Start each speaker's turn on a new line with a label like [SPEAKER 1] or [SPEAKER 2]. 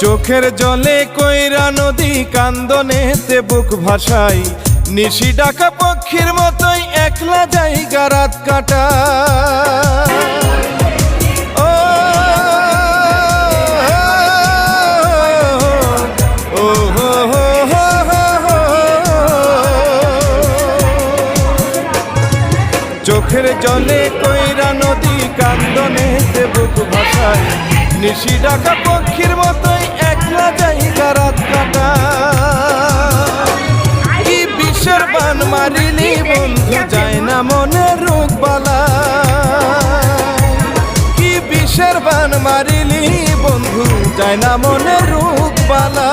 [SPEAKER 1] চোখের জলে কইরা নদী কান্দনেতে বুক ভাসাই নিশি ডাকা পক্ষীর মতোই একলা জায়গা রাত কাটা। চোখের জলে কইরা নদী কান্দনেতে বুক ভাসায় নিশি ডাকা পক্ষীর মতোই একলা জায়গা রাত কাটা। কি বিশ্বের বান মারিলি বন্ধু, যায় না মনে রোগ বালা। কি বিশ্বের বান মারিলি বন্ধু, যায় না মনে রোগ বালা।